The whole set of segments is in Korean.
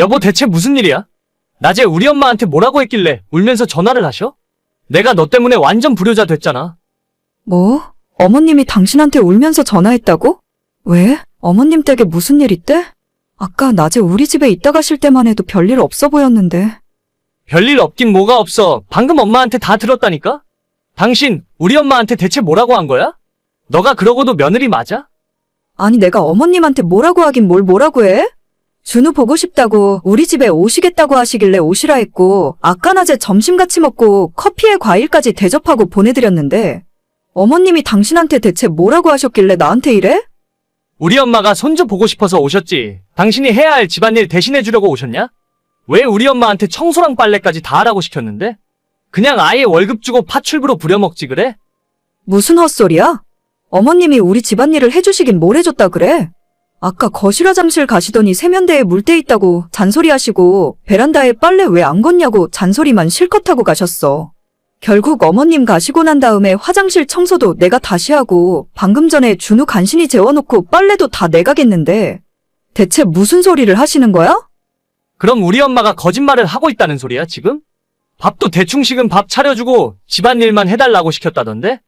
여보 대체 무슨 일이야? 낮에 우리 엄마한테 뭐라고 했길래 울면서 전화를 하셔? 내가 너 때문에 완전 불효자 됐잖아. 뭐? 어머님이 당신한테 울면서 전화했다고? 왜? 어머님 댁에 무슨 일 있대? 아까 낮에 우리 집에 있다 가실 때만 해도 별일 없어 보였는데. 별일 없긴 뭐가 없어. 방금 엄마한테 다 들었다니까? 당신, 우리 엄마한테 대체 뭐라고 한 거야? 너가 그러고도 며느리 맞아? 아니 내가 어머님한테 뭐라고 하긴 뭘 뭐라고 해? 준우 보고 싶다고 우리 집에 오시겠다고 하시길래 오시라 했고 아까 낮에 점심 같이 먹고 커피에 과일까지 대접하고 보내드렸는데 어머님이 당신한테 대체 뭐라고 하셨길래 나한테 이래? 우리 엄마가 손주 보고 싶어서 오셨지. 당신이 해야 할 집안일 대신해 주려고 오셨냐? 왜 우리 엄마한테 청소랑 빨래까지 다 하라고 시켰는데? 그냥 아예 월급 주고 파출부로 부려먹지 그래? 무슨 헛소리야? 어머님이 우리 집안일을 해주시긴 뭘 해줬다 그래? 아까 거실 화장실 가시더니 세면대에 물때 있다고 잔소리하시고 베란다에 빨래 왜 안 걷냐고 잔소리만 실컷 하고 가셨어. 결국 어머님 가시고 난 다음에 화장실 청소도 내가 다시 하고 방금 전에 준우 간신히 재워놓고 빨래도 다 내가 겠는데 대체 무슨 소리를 하시는 거야? 그럼 우리 엄마가 거짓말을 하고 있다는 소리야, 지금? 밥도 대충 식은 밥 차려주고 집안일만 해달라고 시켰다던데?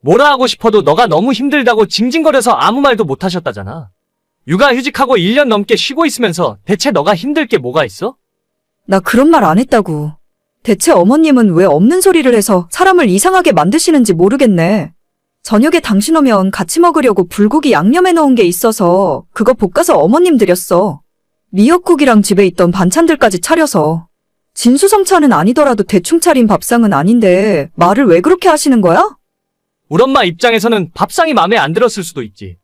뭐라 하고 싶어도 너가 너무 힘들다고 징징거려서 아무 말도 못 하셨다잖아. 육아휴직하고 1년 넘게 쉬고 있으면서 대체 너가 힘들 게 뭐가 있어? 나 그런 말 안 했다고. 대체 어머님은 왜 없는 소리를 해서 사람을 이상하게 만드시는지 모르겠네. 저녁에 당신 오면 같이 먹으려고 불고기 양념해 놓은 게 있어서 그거 볶아서 어머님 드렸어. 미역국이랑 집에 있던 반찬들까지 차려서. 진수성찬은 아니더라도 대충 차린 밥상은 아닌데 말을 왜 그렇게 하시는 거야? 우리 엄마 입장에서는 밥상이 마음에 안 들었을 수도 있지.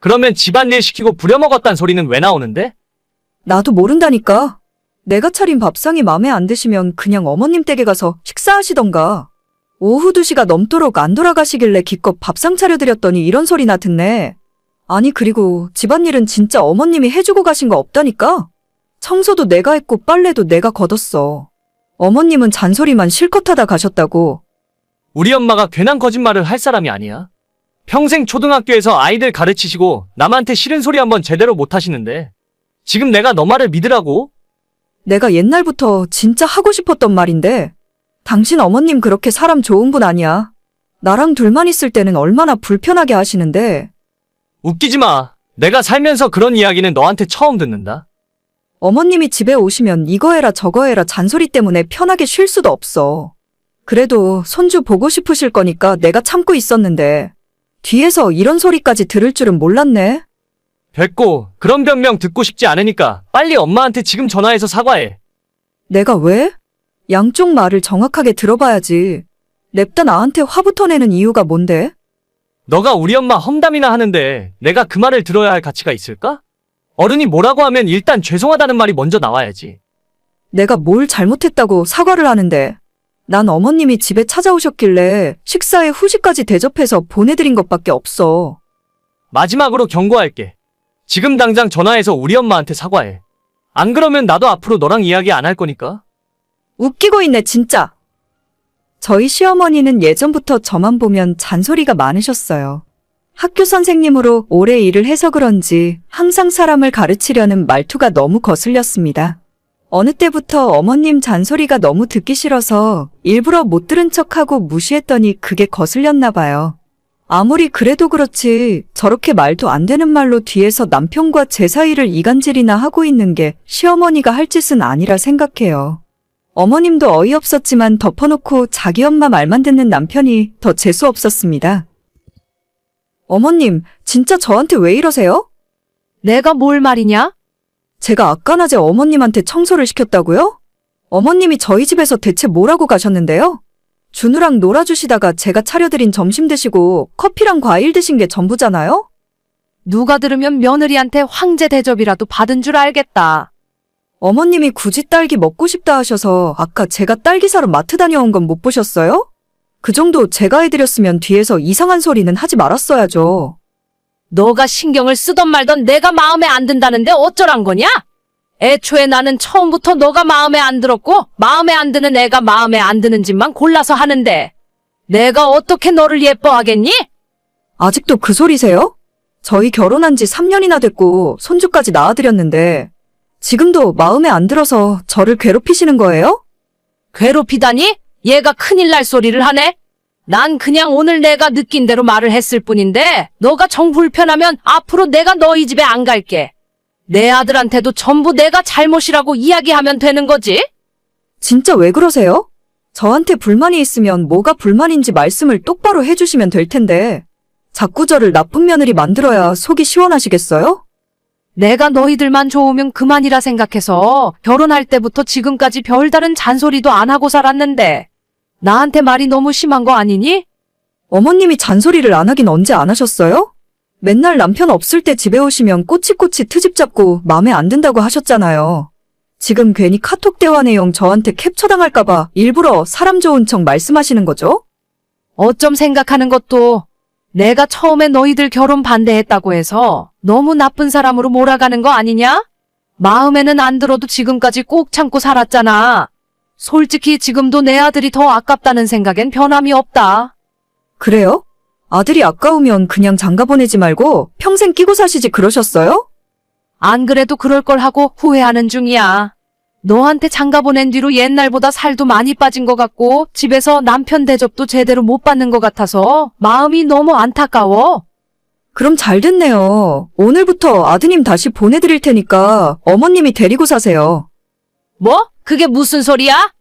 그러면 집안일 시키고 부려먹었단 소리는 왜 나오는데? 나도 모른다니까. 내가 차린 밥상이 마음에 안 드시면 그냥 어머님 댁에 가서 식사하시던가. 오후 2시가 넘도록 안 돌아가시길래 기껏 밥상 차려드렸더니 이런 소리나 듣네. 아니 그리고 집안일은 진짜 어머님이 해주고 가신 거 없다니까? 청소도 내가 했고 빨래도 내가 걷었어. 어머님은 잔소리만 실컷 하다 가셨다고. 우리 엄마가 괜한 거짓말을 할 사람이 아니야. 평생 초등학교에서 아이들 가르치시고 남한테 싫은 소리 한번 제대로 못 하시는데. 지금 내가 너 말을 믿으라고? 내가 옛날부터 진짜 하고 싶었던 말인데, 당신 어머님 그렇게 사람 좋은 분 아니야. 나랑 둘만 있을 때는 얼마나 불편하게 하시는데, 웃기지 마. 내가 살면서 그런 이야기는 너한테 처음 듣는다. 어머님이 집에 오시면 이거 해라 저거 해라 잔소리 때문에 편하게 쉴 수도 없어. 그래도 손주 보고 싶으실 거니까 내가 참고 있었는데, 뒤에서 이런 소리까지 들을 줄은 몰랐네. 됐고, 그런 변명 듣고 싶지 않으니까 빨리 엄마한테 지금 전화해서 사과해. 내가 왜? 양쪽 말을 정확하게 들어봐야지. 냅다 나한테 화부터 내는 이유가 뭔데? 너가 우리 엄마 험담이나 하는데 내가 그 말을 들어야 할 가치가 있을까? 어른이 뭐라고 하면 일단 죄송하다는 말이 먼저 나와야지. 내가 뭘 잘못했다고 사과를 하는데 난 어머님이 집에 찾아오셨길래 식사에 후식까지 대접해서 보내드린 것밖에 없어. 마지막으로 경고할게. 지금 당장 전화해서 우리 엄마한테 사과해. 안 그러면 나도 앞으로 너랑 이야기 안 할 거니까. 웃기고 있네 진짜. 저희 시어머니는 예전부터 저만 보면 잔소리가 많으셨어요. 학교 선생님으로 오래 일을 해서 그런지 항상 사람을 가르치려는 말투가 너무 거슬렸습니다. 어느 때부터 어머님 잔소리가 너무 듣기 싫어서 일부러 못 들은 척하고 무시했더니 그게 거슬렸나 봐요. 아무리 그래도 그렇지 저렇게 말도 안 되는 말로 뒤에서 남편과 제 사이를 이간질이나 하고 있는 게 시어머니가 할 짓은 아니라 생각해요. 어머님도 어이없었지만 덮어놓고 자기 엄마 말만 듣는 남편이 더 재수 없었습니다. 어머님, 진짜 저한테 왜 이러세요? 내가 뭘 말이냐? 제가 아까 낮에 어머님한테 청소를 시켰다고요? 어머님이 저희 집에서 대체 뭐라고 가셨는데요? 준우랑 놀아주시다가 제가 차려드린 점심 드시고 커피랑 과일 드신 게 전부잖아요? 누가 들으면 며느리한테 황제 대접이라도 받은 줄 알겠다. 어머님이 굳이 딸기 먹고 싶다 하셔서 아까 제가 딸기 사러 마트 다녀온 건 못 보셨어요? 그 정도 제가 해드렸으면 뒤에서 이상한 소리는 하지 말았어야죠. 너가 신경을 쓰던 말던 내가 마음에 안 든다는데 어쩌란 거냐? 애초에 나는 처음부터 너가 마음에 안 들었고 마음에 안 드는 애가 마음에 안 드는 짓만 골라서 하는데 내가 어떻게 너를 예뻐하겠니? 아직도 그 소리세요? 저희 결혼한 지 3년이나 됐고 손주까지 낳아드렸는데 지금도 마음에 안 들어서 저를 괴롭히시는 거예요? 괴롭히다니? 얘가 큰일 날 소리를 하네? 난 그냥 오늘 내가 느낀 대로 말을 했을 뿐인데, 너가 정 불편하면 앞으로 내가 너희 집에 안 갈게. 내 아들한테도 전부 내가 잘못이라고 이야기하면 되는 거지? 진짜 왜 그러세요? 저한테 불만이 있으면 뭐가 불만인지 말씀을 똑바로 해주시면 될 텐데. 자꾸 저를 나쁜 며느리 만들어야 속이 시원하시겠어요? 내가 너희들만 좋으면 그만이라 생각해서 결혼할 때부터 지금까지 별다른 잔소리도 안 하고 살았는데, 나한테 말이 너무 심한 거 아니니? 어머님이 잔소리를 안 하긴 언제 안 하셨어요? 맨날 남편 없을 때 집에 오시면 꼬치꼬치 트집 잡고 마음에 안 든다고 하셨잖아요. 지금 괜히 카톡 대화 내용 저한테 캡처당할까봐 일부러 사람 좋은 척 말씀하시는 거죠? 어쩜 생각하는 것도 내가 처음에 너희들 결혼 반대했다고 해서 너무 나쁜 사람으로 몰아가는 거 아니냐? 마음에는 안 들어도 지금까지 꼭 참고 살았잖아. 솔직히 지금도 내 아들이 더 아깝다는 생각엔 변함이 없다. 그래요? 아들이 아까우면 그냥 장가 보내지 말고 평생 끼고 사시지 그러셨어요? 안 그래도 그럴 걸 하고 후회하는 중이야. 너한테 장가 보낸 뒤로 옛날보다 살도 많이 빠진 것 같고 집에서 남편 대접도 제대로 못 받는 것 같아서 마음이 너무 안타까워. 그럼 잘 됐네요. 오늘부터 아드님 다시 보내드릴 테니까 어머님이 데리고 사세요. 뭐? 그게 무슨 소리야?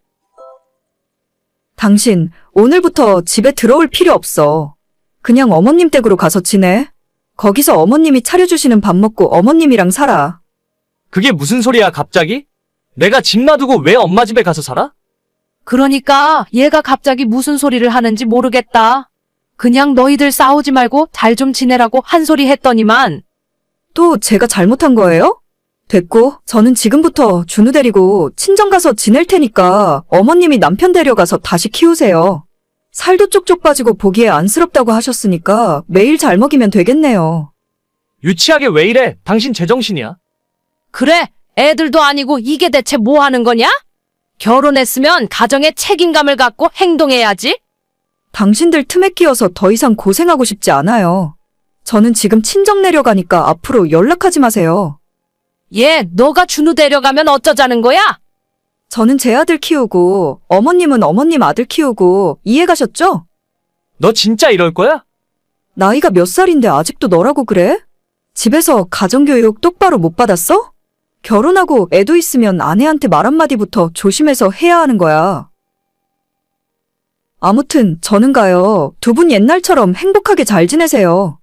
당신, 오늘부터 집에 들어올 필요 없어. 그냥 어머님 댁으로 가서 지내. 거기서 어머님이 차려주시는 밥 먹고 어머님이랑 살아. 그게 무슨 소리야, 갑자기? 내가 집 놔두고 왜 엄마 집에 가서 살아? 그러니까 얘가 갑자기 무슨 소리를 하는지 모르겠다. 그냥 너희들 싸우지 말고 잘 좀 지내라고 한 소리 했더니만 또 제가 잘못한 거예요? 됐고, 저는 지금부터 준우 데리고 친정 가서 지낼 테니까 어머님이 남편 데려가서 다시 키우세요. 살도 쪽쪽 빠지고 보기에 안쓰럽다고 하셨으니까 매일 잘 먹이면 되겠네요. 유치하게 왜 이래? 당신 제정신이야? 그래 애들도 아니고 이게 대체 뭐 하는 거냐? 결혼했으면 가정에 책임감을 갖고 행동해야지. 당신들 틈에 끼어서 더 이상 고생하고 싶지 않아요. 저는 지금 친정 내려가니까 앞으로 연락하지 마세요. 얘 너가 준우 데려가면 어쩌자는 거야? 저는 제 아들 키우고 어머님은 어머님 아들 키우고 이해 가셨죠? 너 진짜 이럴 거야? 나이가 몇 살인데 아직도 너라고 그래? 집에서 가정교육 똑바로 못 받았어? 결혼하고 애도 있으면 아내한테 말 한마디부터 조심해서 해야 하는 거야. 아무튼 저는 가요. 두 분 옛날처럼 행복하게 잘 지내세요.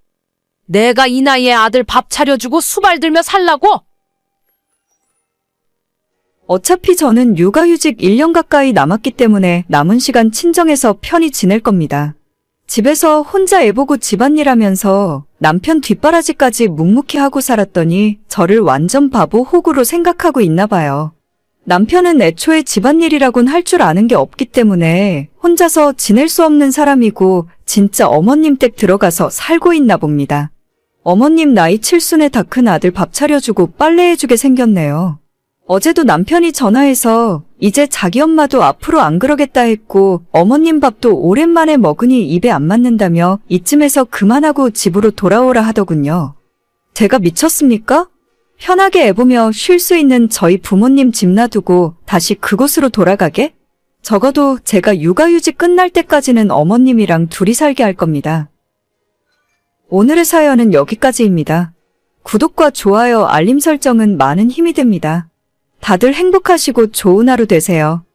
내가 이 나이에 아들 밥 차려주고 수발 들며 살라고? 어차피 저는 육아휴직 1년 가까이 남았기 때문에 남은 시간 친정에서 편히 지낼 겁니다. 집에서 혼자 애보고 집안일 하면서 남편 뒷바라지까지 묵묵히 하고 살았더니 저를 완전 바보 호구로 생각하고 있나 봐요. 남편은 애초에 집안일이라곤 할 줄 아는 게 없기 때문에 혼자서 지낼 수 없는 사람이고 진짜 어머님 댁 들어가서 살고 있나 봅니다. 어머님 나이 칠순에 다 큰 아들 밥 차려주고 빨래해주게 생겼네요. 어제도 남편이 전화해서 이제 자기 엄마도 앞으로 안 그러겠다 했고 어머님 밥도 오랜만에 먹으니 입에 안 맞는다며 이쯤에서 그만하고 집으로 돌아오라 하더군요. 제가 미쳤습니까? 편하게 애보며 쉴 수 있는 저희 부모님 집 놔두고 다시 그곳으로 돌아가게? 적어도 제가 육아휴직 끝날 때까지는 어머님이랑 둘이 살게 할 겁니다. 오늘의 사연은 여기까지입니다. 구독과 좋아요, 알림 설정은 많은 힘이 됩니다. 다들 행복하시고 좋은 하루 되세요.